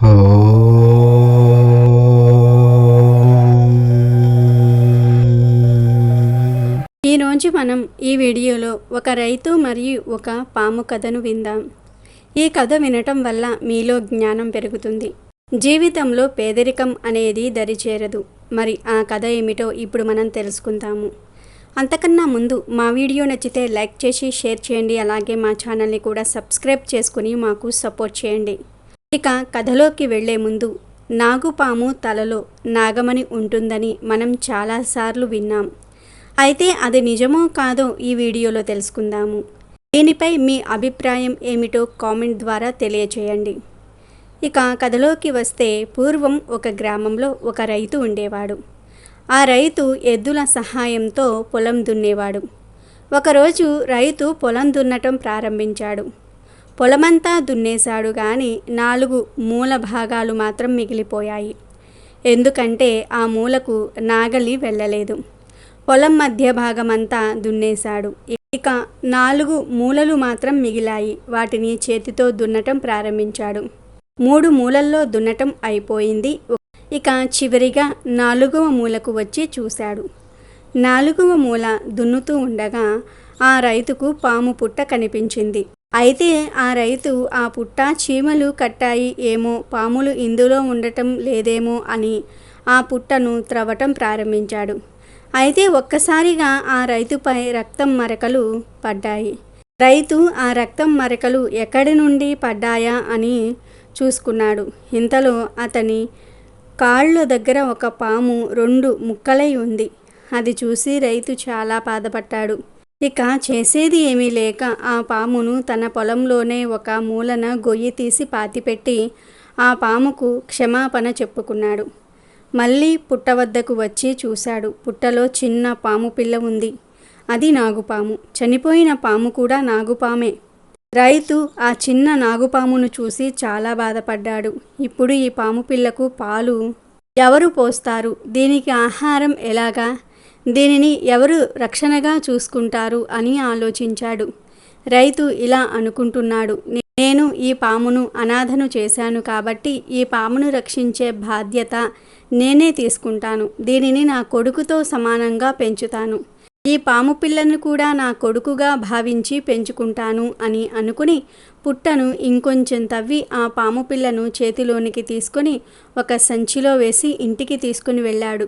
ఈరోజు మనం ఈ వీడియోలో ఒక రైతు మరియు ఒక పాము కథను విందాం. ఈ కథ వినటం వల్ల మీలో జ్ఞానం పెరుగుతుంది. జీవితంలో పేదరికం అనేది దరిచేరదు. మరి ఆ కథ ఏమిటో ఇప్పుడు మనం తెలుసుకుందాము. అంతకన్నా ముందు మా వీడియో నచ్చితే లైక్ చేసి షేర్ చేయండి. అలాగే మా ఛానల్ని కూడా సబ్స్క్రైబ్ చేసుకుని మాకు సపోర్ట్ చేయండి. ఇక కథలోకి వెళ్ళే ముందు నాగుపాము తలలో నాగమణి ఉంటుందని మనం చాలాసార్లు విన్నాం. అయితే అది నిజమో కాదో ఈ వీడియోలో తెలుసుకుందాము. దీనిపై మీ అభిప్రాయం ఏమిటో కామెంట్ ద్వారా తెలియచేయండి. ఇక కథలోకి వస్తే పూర్వం ఒక గ్రామంలో ఒక రైతు ఉండేవాడు. ఆ రైతు ఎద్దుల సహాయంతో పొలం దున్నేవాడు. ఒకరోజు రైతు పొలం దున్నటం ప్రారంభించాడు. పొలమంతా దున్నేశాడు కానీ నాలుగు మూల భాగాలు మాత్రం మిగిలిపోయాయి. ఎందుకంటే ఆ మూలకు నాగలి వెళ్ళలేదు. పొలం మధ్య భాగమంతా దున్నేశాడు. ఇక నాలుగు మూలలు మాత్రం మిగిలాయి. వాటిని చేతితో దున్నటం ప్రారంభించాడు. మూడు మూలల్లో దున్నటం అయిపోయింది. ఇక చివరిగా నాలుగవ మూలకు వచ్చి చూశాడు. నాలుగవ మూల దున్నుతూ ఉండగా ఆ రైతుకు పాము పుట్ట కనిపించింది. అయితే ఆ రైతు ఆ పుట్ట చీమలు కట్టాయి ఏమో పాములు ఇందులో ఉండటం లేదేమో అని ఆ పుట్టను త్రవ్వటం ప్రారంభించాడు. అయితే ఒక్కసారిగా ఆ రైతుపై రక్తం మరకలు పడ్డాయి. రైతు ఆ రక్తం మరకలు ఎక్కడి నుండి పడ్డాయా అని చూసుకున్నాడు. ఇంతలో అతని కాళ్ళ దగ్గర ఒక పాము రెండు ముక్కలై ఉంది. అది చూసి రైతు చాలా బాధపడ్డాడు. ఇక చేసేది ఏమీ లేక ఆ పామును తన పొలంలోనే ఒక మూలన గొయ్యి తీసి పాతిపెట్టి ఆ పాముకు క్షమాపణ చెప్పుకున్నాడు. మళ్ళీ పుట్ట వద్దకు వచ్చి చూశాడు. పుట్టలో చిన్న పాము పిల్ల ఉంది. అది నాగుపాము. చనిపోయిన పాము కూడా నాగుపామే. రైతు ఆ చిన్న నాగుపామును చూసి చాలా బాధపడ్డాడు. ఇప్పుడు ఈ పాము పిల్లకు పాలు ఎవరు పోస్తారు? దీనికి ఆహారం ఎలాగా? దీనిని ఎవరు రక్షణగా చూసుకుంటారు అని ఆలోచించాడు. రైతు ఇలా అనుకుంటున్నాడు నేను ఈ పామును అనాథను చేశాను కాబట్టి ఈ పామును రక్షించే బాధ్యత నేనే తీసుకుంటాను. దీనిని నా కొడుకుతో సమానంగా పెంచుతాను. ఈ పాము పిల్లను కూడా నా కొడుకుగా భావించి పెంచుకుంటాను అని అనుకుని పుట్టను ఇంకొంచెం తవ్వి ఆ పాము పిల్లను చేతిలోనికి తీసుకొని ఒక సంచిలో వేసి ఇంటికి తీసుకుని వెళ్ళాడు.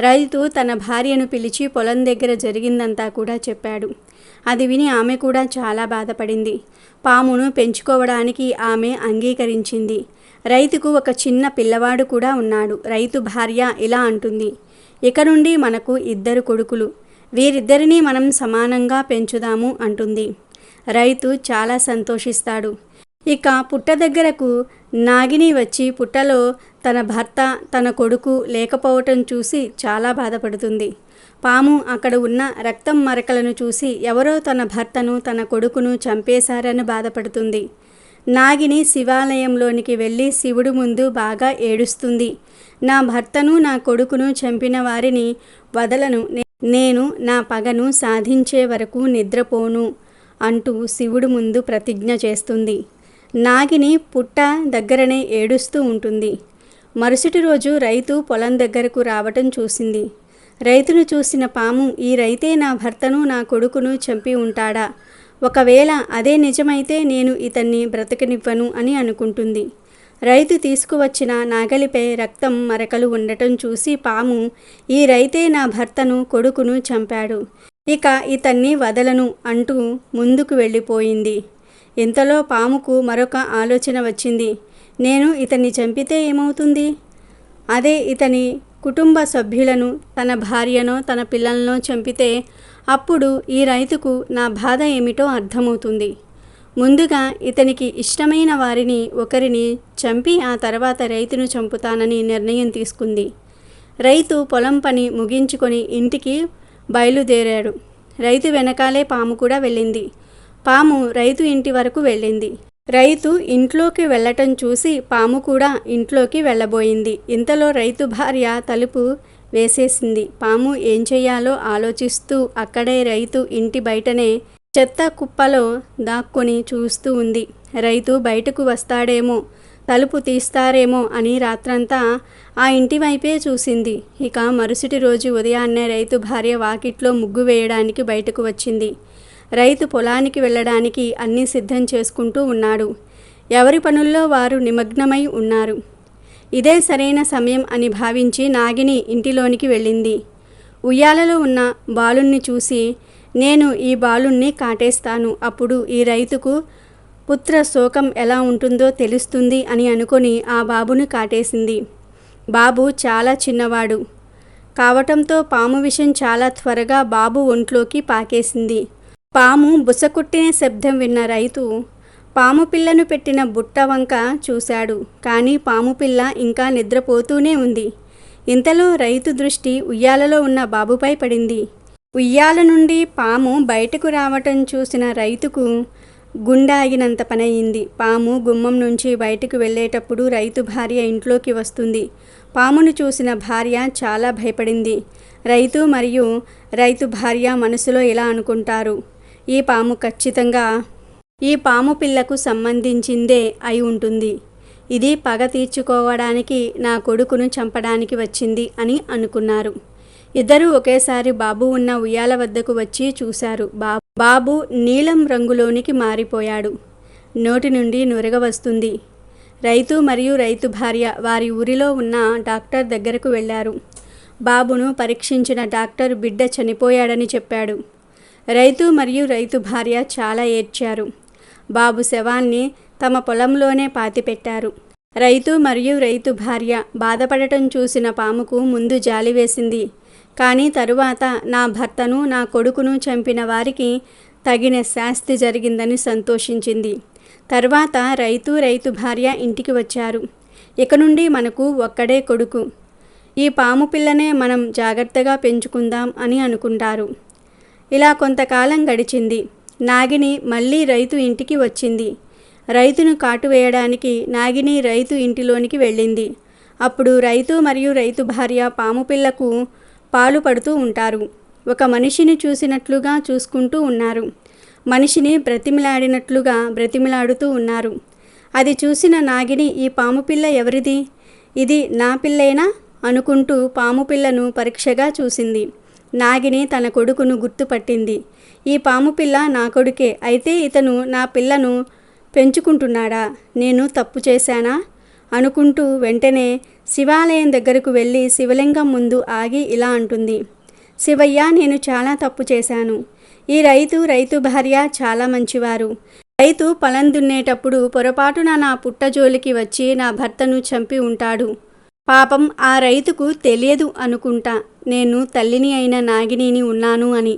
రైతు తన భార్యను పిలిచి పొలం దగ్గర జరిగిందంతా కూడా చెప్పాడు. అది విని ఆమె కూడా చాలా బాధపడింది. పామును పెంచుకోవడానికి ఆమె అంగీకరించింది. రైతుకు ఒక చిన్న పిల్లవాడు కూడా ఉన్నాడు. రైతు భార్య ఇలా అంటుంది. ఇక నుండి మనకు ఇద్దరు కొడుకులు. వీరిద్దరినీ మనం సమానంగా పెంచుదాము అంటుంది. రైతు చాలా సంతోషిస్తాడు. ఇక పుట్ట దగ్గరకు నాగిని వచ్చి పుట్టలో తన భర్త తన కొడుకు లేకపోవటం చూసి చాలా బాధపడుతుంది. పాము అక్కడ ఉన్న రక్తం మరకలను చూసి ఎవరో తన భర్తను తన కొడుకును చంపేశారని బాధపడుతుంది. నాగిని శివాలయంలోనికి వెళ్ళి శివుడు ముందు బాగా ఏడుస్తుంది. నా భర్తను నా కొడుకును చంపిన వారిని వదలను నేను నా పగను సాధించే వరకు నిద్రపోను అంటూ శివుడు ముందు ప్రతిజ్ఞ చేస్తుంది. నాగిని పుట్ట దగ్గరనే ఏడుస్తూ ఉంటుంది. మరుసటి రోజు రైతు పొలం దగ్గరకు రావటం చూసింది. రైతును చూసిన పాము ఈ రైతే నా భర్తను నా కొడుకును చంపి ఉంటాడా? ఒకవేళ అదే నిజమైతే నేను ఇతన్ని బ్రతకనివ్వను అని అనుకుంటుంది. రైతు తీసుకువచ్చిన నాగలిపై రక్తం మరకలు ఉండటం చూసి పాము ఈ రైతే నా భర్తను కొడుకును చంపాడు. ఇక ఇతన్ని వదలను అంటూ ముందుకు వెళ్ళిపోయింది. ఇంతలో పాముకు మరొక ఆలోచన వచ్చింది. నేను ఇతన్ని చంపితే ఏమవుతుంది? అదే ఇతని కుటుంబ సభ్యులను తన భార్యనో తన పిల్లలనో చంపితే అప్పుడు ఈ రైతుకు నా బాధ ఏమిటో అర్థమవుతుంది. ముందుగా ఇతనికి ఇష్టమైన వారిని ఒకరిని చంపి ఆ తర్వాత రైతును చంపుతానని నిర్ణయం తీసుకుంది. రైతు పొలం పని ముగించుకొని ఇంటికి బయలుదేరాడు. రైతు వెనకాలే పాము కూడా వెళ్ళింది. పాము రైతు ఇంటి వరకు వెళ్ళింది. రైతు ఇంట్లోకి వెళ్ళటం చూసి పాము కూడా ఇంట్లోకి వెళ్ళబోయింది. ఇంతలో రైతు భార్య తలుపు వేసేసింది. పాము ఏం చేయాలో ఆలోచిస్తూ అక్కడే రైతు ఇంటి బయటనే చెత్త కుప్పలో దాక్కుని చూస్తూ ఉంది. రైతు బయటకు వస్తాడేమో తలుపు తీస్తారేమో అని రాత్రంతా ఆ ఇంటి వైపే చూసింది. ఇక మరుసటి రోజు ఉదయాన్నే రైతు భార్య వాకిట్లో ముగ్గు వేయడానికి బయటకు వచ్చింది. రైతు పొలానికి వెళ్ళడానికి అన్నీ సిద్ధం చేసుకుంటూ ఉన్నాడు. ఎవరి పనుల్లో వారు నిమగ్నమై ఉన్నారు. ఇదే సరైన సమయం అని భావించి నాగిని ఇంటిలోనికి వెళ్ళింది. ఉయ్యాలలో ఉన్న బాలుణ్ణి చూసి నేను ఈ బాలుణ్ణి కాటేస్తాను. అప్పుడు ఈ రైతుకు పుత్ర శోకం ఎలా ఉంటుందో తెలుస్తుంది అని అనుకొని ఆ బాబును కాటేసింది. బాబు చాలా చిన్నవాడు. కావటంతో పాము విషం చాలా త్వరగా బాబు ఒంట్లోకి పాకేసింది. పాము బుసకుట్టిన శబ్దం విన్న రైతు పాము పిల్లను పెట్టిన బుట్ట వంక చూశాడు. కానీ పాము పిల్ల ఇంకా నిద్రపోతూనే ఉంది. ఇంతలో రైతు దృష్టి ఉయ్యాలలో ఉన్న బాబుపై పడింది. ఉయ్యాల నుండి పాము బయటకు రావటం చూసిన రైతుకు గుండాగినంత పనయింది. పాము గుమ్మం నుంచి బయటకు వెళ్ళేటప్పుడు రైతు భార్య ఇంట్లోకి వస్తుంది. పామును చూసిన భార్య చాలా భయపడింది. రైతు మరియు రైతు భార్య మనసులో ఇలా అనుకుంటారు? ఈ పాము ఖచ్చితంగా ఈ పాము పిల్లకు సంబంధించిందే అయి ఉంటుంది. ఇది పగ తీర్చుకోవడానికి నా కొడుకును చంపడానికి వచ్చింది అని అనుకున్నారు. ఇద్దరూ ఒకేసారి బాబు ఉన్న ఉయ్యాల వద్దకు వచ్చి చూశారు. బా బాబు నీలం రంగులోనికి మారిపోయాడు. నోటి నుండి నురగ వస్తుంది. రైతు మరియు రైతు భార్య వారి ఊరిలో ఉన్న డాక్టర్ దగ్గరకు వెళ్ళారు. బాబును పరీక్షించిన డాక్టర్ బిడ్డ చనిపోయాడని చెప్పాడు. రైతు మరియు రైతు భార్య చాలా ఏడ్చారు. బాబు శవాన్ని తమ పొలంలోనే పాతిపెట్టారు. రైతు మరియు రైతు భార్య బాధపడటం చూసిన పాముకు ముందు జాలి వేసింది. కానీ తరువాత నా భర్తను నా కొడుకును చంపిన వారికి తగిన శాస్తి జరిగిందని సంతోషించింది. తర్వాత రైతు రైతు భార్య ఇంటికి వచ్చారు. ఇక నుండి మనకు ఒక్కడే కొడుకు. ఈ పాము పిల్లనే మనం జాగ్రత్తగా పెంచుకుందాం అని అనుకుంటారు. ఇలా కొంతకాలం గడిచింది. నాగిని మళ్ళీ రైతు ఇంటికి వచ్చింది. రైతును కాటు వేయడానికి నాగిని రైతు ఇంటిలోనికి వెళ్ళింది. అప్పుడు రైతు మరియు రైతు భార్య పాము పిల్లకు పాలు పడుతూ ఉంటారు. ఒక మనిషిని చూసినట్లుగా చూసుకుంటూ ఉన్నారు. మనిషిని బ్రతిమిలాడినట్లుగా బ్రతిమిలాడుతూ ఉన్నారు. అది చూసిన నాగిని ఈ పాము పిల్ల ఎవరిది? ఇది నా పిల్లైనా అనుకుంటూ పాము పిల్లను పరీక్షగా చూసింది. నాగిని తన కొడుకును గుర్తుపట్టింది. ఈ పాము పిల్ల నా కొడుకే. అయితే ఇతను నా పిల్లను పెంచుకుంటున్నాడా? నేను తప్పు చేశానా? అనుకుంటూ వెంటనే శివాలయం దగ్గరకు వెళ్ళి శివలింగం ముందు ఆగి ఇలా అంటుంది శివయ్య నేను చాలా తప్పు చేశాను. ఈ రైతు రైతు భార్య చాలా మంచివారు. రైతు పొలం దున్నేటప్పుడు పొరపాటున నా పుట్టజోలికి వచ్చి నా భర్తను చంపి ఉంటాడు. పాపం ఆ రైతుకు తెలియదు అనుకుంటా. నేను తల్లిని అయిన నాగినిని ఉన్నాను అని.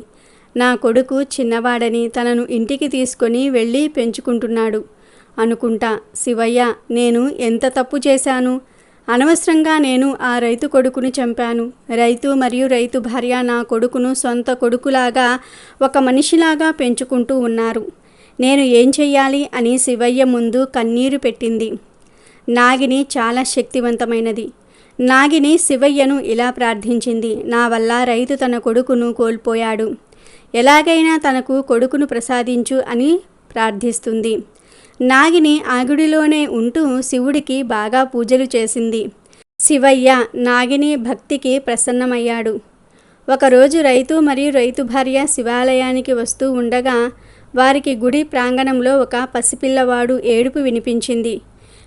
నా కొడుకు చిన్నవాడని తనను ఇంటికి తీసుకొని వెళ్ళి పెంచుకుంటున్నాడు. అనుకుంటా శివయ్య నేను ఎంత తప్పు చేశాను? అనవసరంగా నేను ఆ రైతు కొడుకును చంపాను. రైతు మరియు రైతు భార్య నా కొడుకును సొంత కొడుకులాగా ఒక మనిషిలాగా పెంచుకుంటూ ఉన్నారు. నేను ఏం చెయ్యాలి అని శివయ్య ముందు కన్నీరు పెట్టింది. నాగిని చాలా శక్తివంతమైనది. నాగిని శివయ్యను ఇలా ప్రార్థించింది నా వల్ల రైతు తన కొడుకును కోల్పోయాడు. ఎలాగైనా తనకు కొడుకును ప్రసాదించు అని ప్రార్థిస్తుంది. నాగిని ఆ గుడిలోనే ఉంటూ శివుడికి బాగా పూజలు చేసింది. శివయ్య నాగిని భక్తికి ప్రసన్నమయ్యాడు. ఒకరోజు రైతు మరియు రైతు భార్య శివాలయానికి వస్తూ ఉండగా వారికి గుడి ప్రాంగణంలో ఒక పసిపిల్లవాడు ఏడుపు వినిపించింది.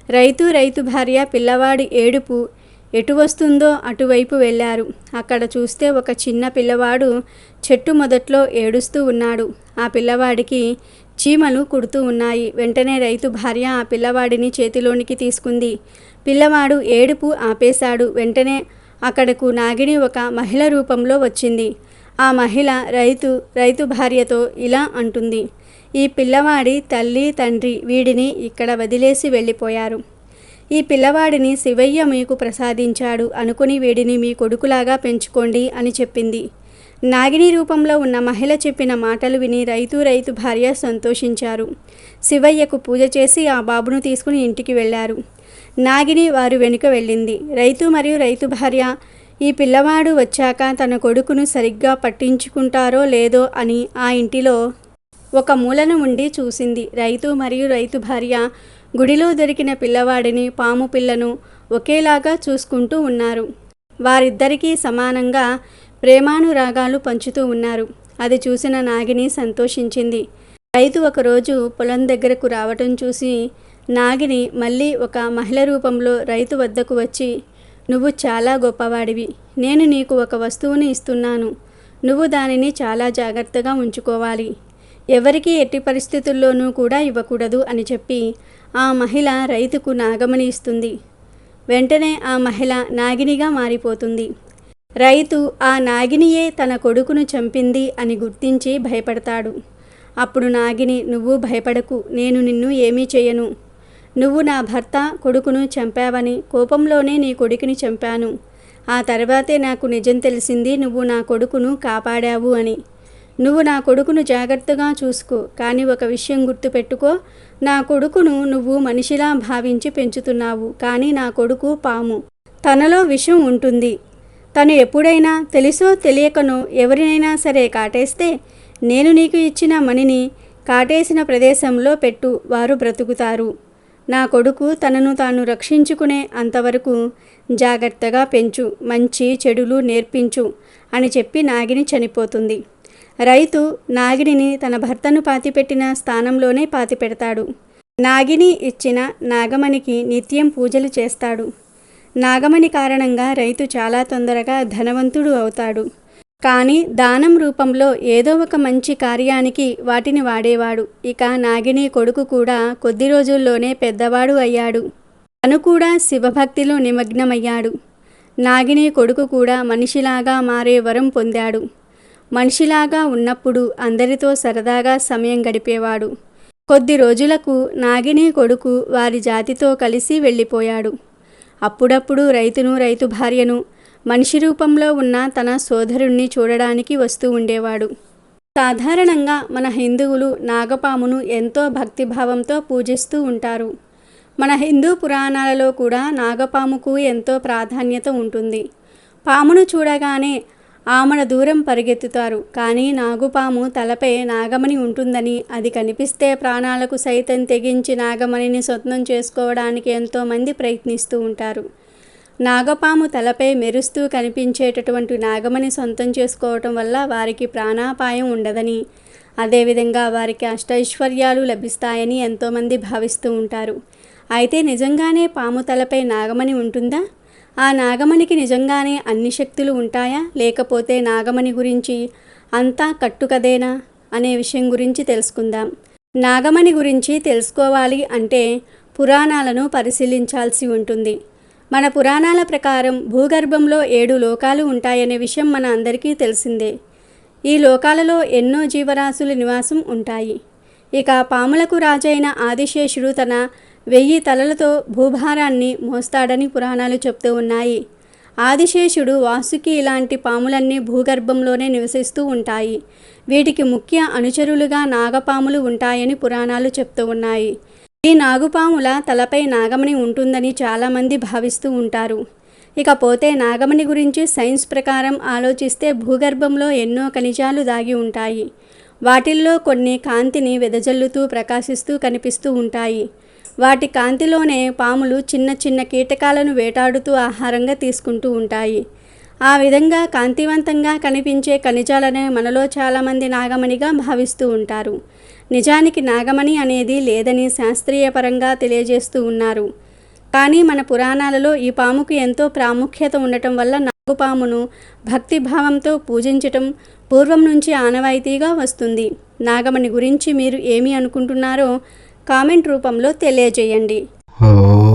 రైతు రైతు భార్య పిల్లవాడి ఏడుపు ఎటు వస్తుందో అటువైపు వెళ్ళారు. అక్కడ చూస్తే ఒక చిన్న పిల్లవాడు చెట్టు మొదట్లో ఏడుస్తూ ఉన్నాడు. ఆ పిల్లవాడికి చీమలు కుడుతూ ఉన్నాయి. వెంటనే రైతు భార్య ఆ పిల్లవాడిని చేతిలోనికి తీసుకుంది. పిల్లవాడు ఏడుపు ఆపేశాడు. వెంటనే అక్కడకు నాగిని ఒక మహిళ రూపంలో వచ్చింది. ఆ మహిళ రైతు రైతు భార్యతో ఇలా అంటుంది. ఈ పిల్లవాడి తల్లి తండ్రి వీడిని ఇక్కడ వదిలేసి వెళ్ళిపోయారు. ఈ పిల్లవాడిని శివయ్య మీకు ప్రసాదించాడు అనుకుని వీడిని మీ కొడుకులాగా పెంచుకోండి అని చెప్పింది. నాగిని రూపంలో ఉన్న మహిళ చెప్పిన మాటలు విని రైతు రైతు భార్య సంతోషించారు. శివయ్యకు పూజ చేసి ఆ బాబును తీసుకుని ఇంటికి వెళ్ళారు. నాగిని వారు వెనుక వెళ్ళింది. రైతు మరియు రైతు భార్య ఈ పిల్లవాడు వచ్చాక తన కొడుకును సరిగ్గా పట్టించుకుంటారో లేదో అని ఆ ఇంటిలో ఒక మూలన ఉండి చూసింది. రైతు మరియు రైతు భార్య గుడిలో దొరికిన పిల్లవాడిని పాము పిల్లను ఒకేలాగా చూసుకుంటూ ఉన్నారు. వారిద్దరికీ సమానంగా ప్రేమానురాగాలు పంచుతూ ఉన్నారు. అది చూసిన నాగిని సంతోషించింది. రైతు ఒకరోజు పొలం దగ్గరకు రావటం చూసి నాగిని మళ్ళీ ఒక మహిళ రూపంలో రైతు వద్దకు వచ్చి నువ్వు చాలా గొప్పవాడివి. నేను నీకు ఒక వస్తువుని ఇస్తున్నాను. నువ్వు దానిని చాలా జాగ్రత్తగా ఉంచుకోవాలి. ఎవరికీ ఎట్టి పరిస్థితుల్లోనూ కూడా ఇవ్వకూడదు అని చెప్పి ఆ మహిళ రైతుకు నాగమణి ఇస్తుంది. వెంటనే ఆ మహిళ నాగినిగా మారిపోతుంది. రైతు ఆ నాగినియే తన కొడుకును చంపింది అని గుర్తించి భయపడతాడు. అప్పుడు నాగిని నువ్వు భయపడకు నేను నిన్ను ఏమీ చేయను. నువ్వు నా భర్త కొడుకును చంపావని కోపంలోనే నీ కొడుకుని చంపాను. ఆ తర్వాతే నాకు నిజం తెలిసింది నువ్వు నా కొడుకును కాపాడావు అని. నువ్వు నా కొడుకును జాగ్రత్తగా చూసుకో కానీ ఒక విషయం గుర్తుపెట్టుకో. నా కొడుకును నువ్వు మనిషిలా భావించి పెంచుతున్నావు కానీ నా కొడుకు పాము. తనలో విషం ఉంటుంది. తను ఎప్పుడైనా తెలుసో తెలియకనో ఎవరినైనా సరే కాటేస్తే నేను నీకు ఇచ్చిన మణిని కాటేసిన ప్రదేశంలో పెట్టు వారు బ్రతుకుతారు. నా కొడుకు తనను తాను రక్షించుకునే అంతవరకు జాగ్రత్తగా పెంచు మంచి చెడులు నేర్పించు అని చెప్పి నాగిని చనిపోతుంది. రైతు నాగిని తన భర్తను పాతిపెట్టిన స్థానంలోనే పాతిపెడతాడు. నాగిని ఇచ్చిన నాగమణికి నిత్యం పూజలు చేస్తాడు. నాగమణి కారణంగా రైతు చాలా తొందరగా ధనవంతుడు అవుతాడు. కానీ దానం రూపంలో ఏదో ఒక మంచి కార్యానికి వాటిని వాడేవాడు. ఇక నాగిని కొడుకు కూడా కొద్ది రోజుల్లోనే పెద్దవాడు అయ్యాడు. తను కూడా శివభక్తిలో నిమగ్నమయ్యాడు. నాగిని కొడుకు కూడా మనిషిలాగా మారే వరం పొందాడు. మనిషిలాగా ఉన్నప్పుడు అందరితో సరదాగా సమయం గడిపేవాడు. కొద్ది రోజులకు నాగిని కొడుకు వారి జాతితో కలిసి వెళ్ళిపోయాడు. అప్పుడప్పుడు రైతును రైతు భార్యను మనిషి రూపంలో ఉన్న తన సోదరుణ్ణి చూడడానికి వస్తూ ఉండేవాడు. సాధారణంగా మన హిందువులు నాగపామును ఎంతో భక్తిభావంతో పూజిస్తూ ఉంటారు. మన హిందూ పురాణాలలో కూడా నాగపాముకు ఎంతో ప్రాధాన్యత ఉంటుంది. పామును చూడగానే ఆమడ దూరం పరిగెత్తుతారు. కానీ నాగుపాము తలపై నాగమణి ఉంటుందని అది కనిపిస్తే ప్రాణాలకు సైతం తెగించి నాగమణిని సొంతం చేసుకోవడానికి ఎంతోమంది ప్రయత్నిస్తూ ఉంటారు. నాగపాము తలపై మెరుస్తూ కనిపించేటటువంటి నాగమణి సొంతం చేసుకోవటం వల్ల వారికి ప్రాణాపాయం ఉండదని అదేవిధంగా వారికి అష్టైశ్వర్యాలు లభిస్తాయని ఎంతోమంది భావిస్తూ ఉంటారు. అయితే నిజంగానే పాము తలపై నాగమణి ఉంటుందా? ఆ నాగమణికి నిజంగానే అన్ని శక్తులు ఉంటాయా? లేకపోతే నాగమణి గురించి అంతా కట్టుకదేనా అనే విషయం గురించి తెలుసుకుందాం. నాగమణి గురించి తెలుసుకోవాలి అంటే పురాణాలను పరిశీలించాల్సి ఉంటుంది. మన పురాణాల ప్రకారం భూగర్భంలో ఏడు లోకాలు ఉంటాయనే విషయం మన అందరికీ తెలిసిందే. ఈ లోకాలలో ఎన్నో జీవరాశుల నివాసం ఉంటాయి. ఇక పాములకు రాజైన ఆదిశేషుడు తన వెయ్యి తలలతో భూభారాన్ని మోస్తాడని పురాణాలు చెప్తూ ఉన్నాయి. ఆదిశేషుడు వాసుకి ఇలాంటి పాములన్నీ భూగర్భంలోనే నివసిస్తూ ఉంటాయి. వీటికి ముఖ్య అనుచరులుగా నాగపాములు ఉంటాయని పురాణాలు చెప్తూ ఉన్నాయి. ఈ నాగుపాముల తలపై నాగమణి ఉంటుందని చాలామంది భావిస్తూ ఉంటారు. ఇకపోతే నాగమణి గురించి సైన్స్ ప్రకారం ఆలోచిస్తే భూగర్భంలో ఎన్నో ఖనిజాలు దాగి ఉంటాయి. వాటిల్లో కొన్ని కాంతిని వెదజల్లుతూ ప్రకాశిస్తూ కనిపిస్తూ ఉంటాయి. వాటి కాంతిలోనే పాములు చిన్న చిన్న కీటకాలను వేటాడుతూ ఆహారంగా తీసుకుంటూ ఉంటాయి. ఆ విధంగా కాంతివంతంగా కనిపించే ఖనిజాలనే మనలో చాలామంది నాగమణిగా భావిస్తూ ఉంటారు. నిజానికి నాగమణి అనేది లేదని శాస్త్రీయ పరంగా తెలియజేస్తూ ఉన్నారు. కానీ మన పురాణాలలో ఈ పాముకు ఎంతో ప్రాముఖ్యత ఉండటం వల్ల నాగుపామును భక్తిభావంతో పూజించటం పూర్వం నుంచి ఆనవాయితీగా వస్తుంది. నాగమణి గురించి మీరు ఏమి అనుకుంటున్నారో కామెంట్ రూపంలో తెలియజేయండి. ఓ